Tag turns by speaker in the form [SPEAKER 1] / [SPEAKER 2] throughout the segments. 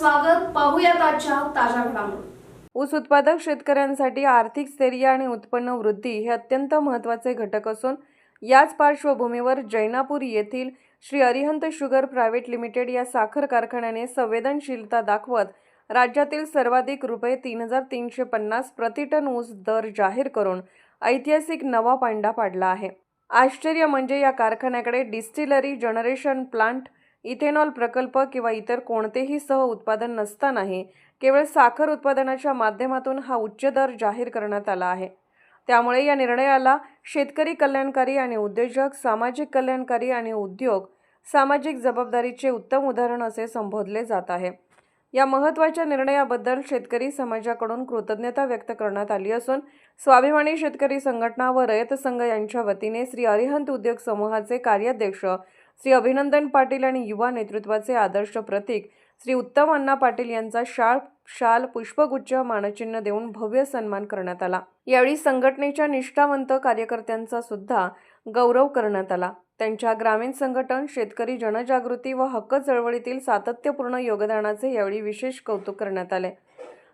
[SPEAKER 1] स्वागत. पाहूयात आजच्या ताज्या घडामोडी.
[SPEAKER 2] ऊस उत्पादक शेतकऱ्यांसाठी आर्थिक स्थैर्य आणि उत्पन्न वृद्धी हे अत्यंत महत्त्वाचे घटक असून याच पार्श्वभूमीवर जैनापूर येथील Shri Arihant sugar private limited या साखर कारखान्याने संवेदनशीलता दाखवत राज्यातील सर्वाधिक रुपये तीन हजार तीनशे पन्नास प्रतिटन ऊस दर जाहीर करून ऐतिहासिक नवा पांडा पाडला आहे. आश्चर्य म्हणजे या कारखान्याकडे डिस्टिलरी जनरेशन प्लांट इथेनॉल प्रकल्प किंवा इतर कोणतेही सह उत्पादन नसतानाही केवळ साखर उत्पादनाच्या माध्यमातून हा उच्च दर जाहीर करण्यात आला आहे. त्यामुळे या निर्णयाला शेतकरी कल्याणकारी आणि उद्योजक सामाजिक कल्याणकारी आणि उद्योग सामाजिक जबाबदारीचे उत्तम उदाहरण असे संबोधले जात आहे. या महत्त्वाच्या निर्णयाबद्दल शेतकरी समाजाकडून कृतज्ञता व्यक्त करण्यात आली असून स्वाभिमानी शेतकरी संघटना व रयत संघ यांच्या वतीने श्री अरिहंत उद्योग समूहाचे कार्याध्यक्ष श्री अभिनंदन पाटील आणि युवा नेतृत्वाचे आदर्श प्रतीक श्री उत्तम अण्णा पाटील यांचा शाळ शाल पुष्पगुच्छ मानचिन्ह देऊन भव्य सन्मान करण्यात आला. यावेळी संघटनेच्या निष्ठावंत कार्यकर्त्यांचा सुद्धा गौरव करण्यात आला. त्यांच्या ग्रामीण संघटन शेतकरी जनजागृती व हक्क चळवळीतील सातत्यपूर्ण योगदानाचे यावेळी विशेष कौतुक करण्यात आले.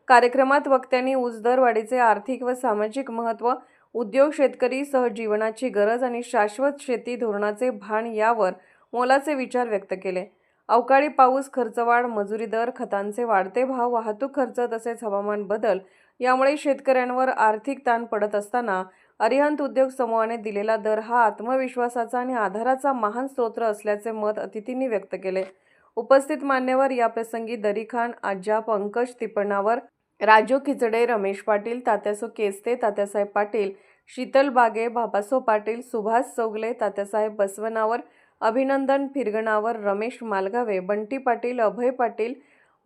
[SPEAKER 2] कार्यक्रमात वक्त्यांनी ऊस दरवाढीचे आर्थिक व सामाजिक महत्त्व उद्योग शेतकरी सहजीवनाची गरज आणि शाश्वत शेती धोरणाचे भान यावर मोलाचे विचार व्यक्त केले. अवकाळी पाऊस खर्चवाढ मजुरी दर खतांचे वाढते भाव वाहतूक खर्च तसेच हवामान बदल यामुळे शेतकऱ्यांवर आर्थिक ताण पडत असताना अरिहंत उद्योग समूहाने दिलेला दर हा आत्मविश्वासाचा आणि आधाराचा महान स्तोत्र असल्याचे मत अतिथींनी व्यक्त केले. उपस्थित मान्यवर याप्रसंगी दरीखान आज्जा पंकज तिपणावर राजू खिचडे रमेश पाटील तात्यासो केस्ते तात्यासाहेब पाटील शीतल बागे बाबासो पाटील सुभाष चौगले तात्यासाहेब बसवनावर अभिनंदन फिरगणावर रमेश मालगावे बंटी पाटील अभय पाटील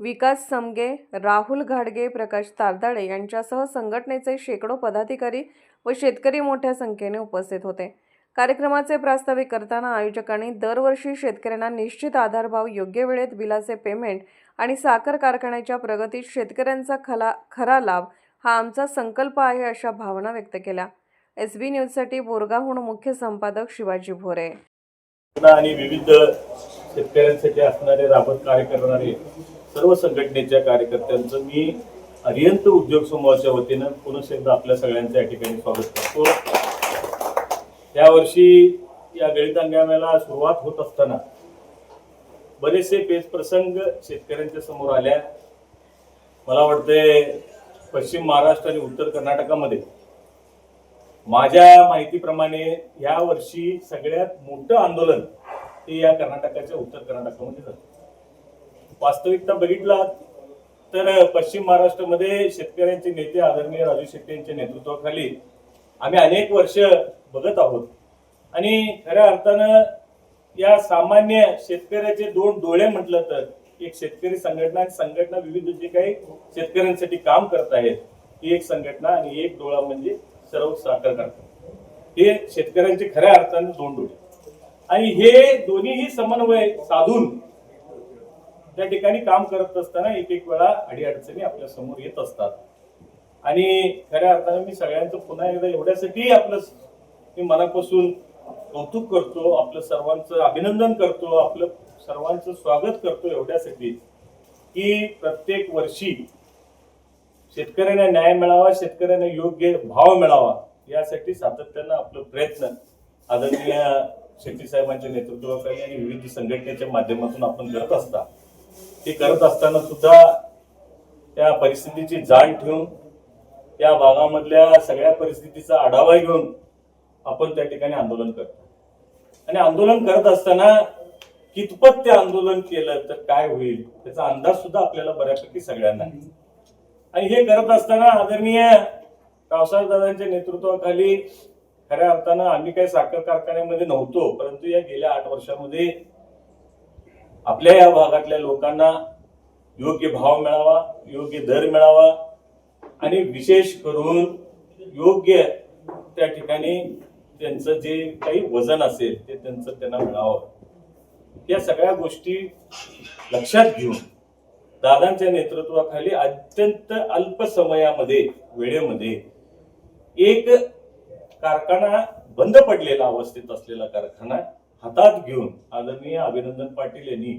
[SPEAKER 2] विकास समगे राहुल घाडगे प्रकाश तारदाळे यांच्यासह संघटनेचे शेकडो पदाधिकारी व शेतकरी मोठ्या संख्येने उपस्थित होते. कार्यक्रमाचे प्रास्ताविक करताना आयोजकांनी दरवर्षी शेतकऱ्यांना निश्चित आधारभाव योग्य वेळेत बिलाचे पेमेंट आणि साखर कारखान्याच्या प्रगतीत शेतकऱ्यांचा खला खरा लाभ हा आमचा संकल्प आहे अशा भावना व्यक्त केल्या. एस बी न्यूजसाठी बोरगाहून मुख्य संपादक शिवाजी भोरे.
[SPEAKER 3] आणि विविध शेतकऱ्यांसाठी असणारे राबत कार्य करणारे सर्व संघटनेच्या कार्यकर्त्यांचं मी अरियंत उद्योग समूहाच्या वतीनं पुन्हा एकदा आपल्या सगळ्यांचं या ठिकाणी स्वागत करतो. यावर्षी या गळीत हंगामाला सुरुवात होत असताना बरेचसे पेच प्रसंग शेतकऱ्यांच्या समोर आल्या. मला वाटतंय पश्चिम महाराष्ट्र आणि उत्तर कर्नाटकामध्ये माझ्या माहितीप्रमाणे या वर्षी सगळ्यात मोठं आंदोलन ते या कर्नाटकाच्या उत्तर कर्नाटकामध्ये झालं. वास्तविकता बघितला तर पश्चिम महाराष्ट्रामध्ये शेतकऱ्यांचे नेते आदरणीय राजू शेट्टी यांच्या नेतृत्वाखाली आम्ही अनेक वर्ष बघत आहोत. आणि खऱ्या अर्थानं या सामान्य शेतकऱ्याचे दोन डोळे म्हटलं तर एक शेतकरी संघटना संघटना विविध जे काही शेतकऱ्यांसाठी काम करत आहेत ही एक संघटना आणि एक डोळा म्हणजे सर्व साकार करतात. हे शेतकऱ्यांचे खऱ्या अर्थाने दोन डोळे आणि हे दोन्हीही समन्वय साधून त्या ठिकाणी काम करत असताना एक एक वेळा अडीअडचणी आपल्यासमोर येत असतात. आणि खऱ्या अर्थाने मी सगळ्यांचं पुन्हा एकदा एवढ्यासाठी आपलं मी मनापासून कौतुक करतो आपलं सर्वांचं अभिनंदन करतो आपलं सर्वांचं स्वागत करतो एवढ्यासाठी की प्रत्येक वर्षी शेतकऱ्यांना न्याय मिळावा शेतकऱ्यांना योग्य भाव मिळावा यासाठी सातत्यानं आपलं प्रयत्न आदरणीय शेट्टी साहेबांच्या नेतृत्वाखाली आणि विविध संघटनेच्या माध्यमातून आपण करत असता. ते करत असताना सुद्धा त्या परिस्थितीची जाण ठेवून त्या भागामधल्या सगळ्या परिस्थितीचा आढावा घेऊन आपण त्या ठिकाणी आंदोलन करतो. आणि आंदोलन करत असताना कितपत ते आंदोलन केलं तर काय होईल त्याचा अंदाज सुद्धा आपल्याला बऱ्यापैकी सगळ्यांना आणि हे करत असताना आदरणीय रावसाहेब दादांच्या नेतृत्वाखाली खऱ्या अर्थानं आम्ही काही साखर कारखान्यामध्ये नव्हतो परंतु या गेल्या आठ वर्षामध्ये आपल्या या भागातल्या लोकांना योग्य भाव मिळावा योग्य दर मिळावा आणि विशेष करून योग्य त्या ठिकाणी त्यांचं जे काही वजन असेल ते त्यांचं त्यांना मिळावं. या सगळ्या गोष्टी लक्षात घेऊन दादांच्या नेतृत्वाखाली अत्यंत अल्प समयामध्ये वेळेमध्ये एक कारखाना बंद पडलेला अवस्थेत असलेला कारखाना हातात घेऊन आदरणीय अभिनंदन पाटील यांनी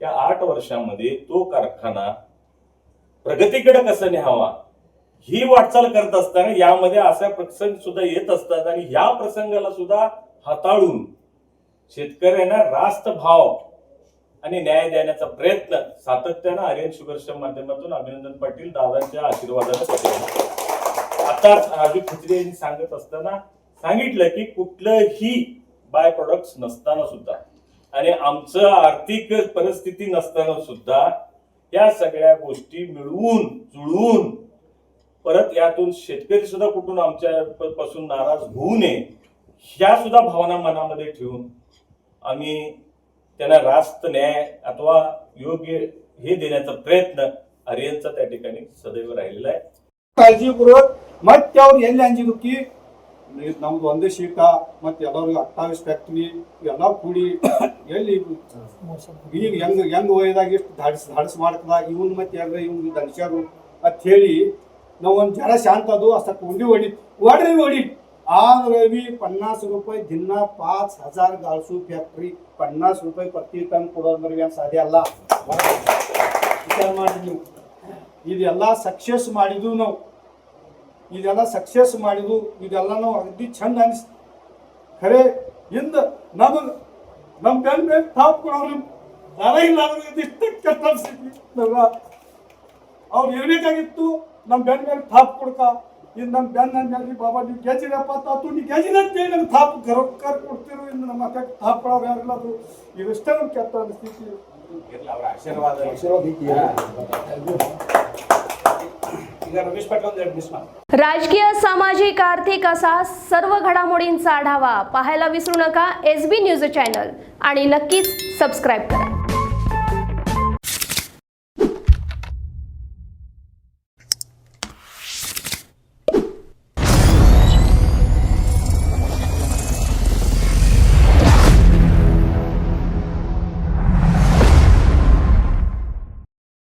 [SPEAKER 3] या आठ वर्षामध्ये तो कारखाना प्रगतीकडे कसं न्यावा ही वाटचाल करत असताना यामध्ये असा प्रसंग सुद्धा येत असतात आणि या प्रसंगाला सुद्धा हाताळून शेतकऱ्यांना रास्त भाव आणि न्याय देण्याचा प्रयत्न सातत्यानं आर्यन शुगर्सच्या माध्यमातून अभिनंदन पाटील दादांच्या आशीर्वादाने करतो. आता राजू खत्री यांनी सांगत असताना सांगितलं की कुठलंही बाय प्रोडक्ट नसताना सुद्धा आणि आमचं आर्थिक परिस्थिती नसताना सुद्धा या सगळ्या गोष्टी मिळवून जुळवून परत यातून शेतकरी सुद्धा कुठून आमच्या पासून नाराज होऊ नये ह्या सुद्धा भावना मनामध्ये ठेवून आम्ही त्यांना रास्त न्याय अथवा योग्य हे देण्याचा प्रयत्न आर्यनचा त्या ठिकाणी सदैव राहिलेला आहे
[SPEAKER 4] ಕಾಳಜಿಪೂರ್ವಕ ಮತ್ತೆ ಅವ್ರು ಎಲ್ಲಿ ಅಂಜಿದಕ್ಕಿ ನಮ್ದು ಒಂದೇ ಶೀಟ ಮತ್ತೆ ಎಲ್ಲರಿಗೂ ಅಟ್ಟಾವಿಸ್ ಫ್ಯಾಕ್ಟ್ರಿ ಎಲ್ಲ ಕೂಡಿ ಎಲ್ಲಿ ಈಗ ಹೆಂಗ್ ಹೆಂಗ್ ಒಯ್ದಾಗ ಎಷ್ಟು ಧಾಡಿಸ್ ಧಾಡಿಸ್ ಮಾಡ್ತದ ಇವನ್ ಮತ್ತೆ ಯಾರ ಇವ್ನ ದನಿಸ್ಯಾರು ಅಂತ ಹೇಳಿ ನಾವು ಒಂದ್ ಜನ ಶಾಂತ ಅದು ಅಷ್ಟ ಉಂಡಿ ಹೊಡಿ ಹೊಡ್ರಿ ಹೊಡಿ आंध्र बी पन्नास रुपये दिना पाच हजार गाळसू फॅक्टरी पन्नास रुपये ಪ್ರತಿ ಟನ್ ಕೊಡೋದ್ರ ಏನ್ ಸಾಧ್ಯ ಅಲ್ಲ ವಿಚಾರ ಮಾಡಿ ನೀವು ಇದೆಲ್ಲ ಸಕ್ಸಸ್ ಮಾಡಿದ್ವು ನಾವು ಇದೆಲ್ಲ ಸಕ್ಸಸ್ ಮಾಡಿದ್ವು ಇದೆಲ್ಲ ನಾವು ಅಗದಿ ಚಂದ ಅನಿಸ್ ಖರೆ ಇಂದ ನಮಗೆ ನಮ್ಮ ಬೆನ್ ಮೇಲೆ ತಾಪ್ ಕೊಡೋರು ದರ ಇಲ್ಲ ಅಂದ್ರೆ ಇದಿಷ್ಟು ಕಷ್ಟ ಅನ್ಸಿದ್ವಿ ಅವ್ರು ಇರ್ಬೇಕಾಗಿತ್ತು ನಮ್ಮ ಬೆನ್ ಮೇಲೆ ಥಾಪ್ ಕೊಡ್ಕ ಇದು ನಮ್ಮ ಬೆನ್ ಅಂದ್ರಿ ಬಾಬಾ ನೀವು ಗೆಜಿರಪ್ಪ ತಾತು ನೀವು ಗೆಜಿನ ಅಂತೇಳಿ ನಮ್ಗೆ ಥಾಪ್ ಕರ್ ಕೊಡ್ತಿರು ಇನ್ನು ನಮ್ಮ ಅಕ್ಕ ಥಾಪ್ ಕೊಡೋರು ಯಾರಿಲ್ಲ ಅದು ಇವಿಷ್ಟೇ ನಮ್ಗೆ ಕೆಟ್ಟ ಅನಿಸ್ತೈತಿ ಈಗ ರಮೇಶ್ ಪಾಟೀಲ್ ಒಂದು ಎರಡು ಮಿಸ್ ಮಾಡಿ
[SPEAKER 1] राजकीय सामाजिक आर्थिक असा सर्व घडामोडींचा आढावा पाहायला विसरू नका एस बी न्यूज चॅनल आणि नक्कीच सबस्क्राईब करा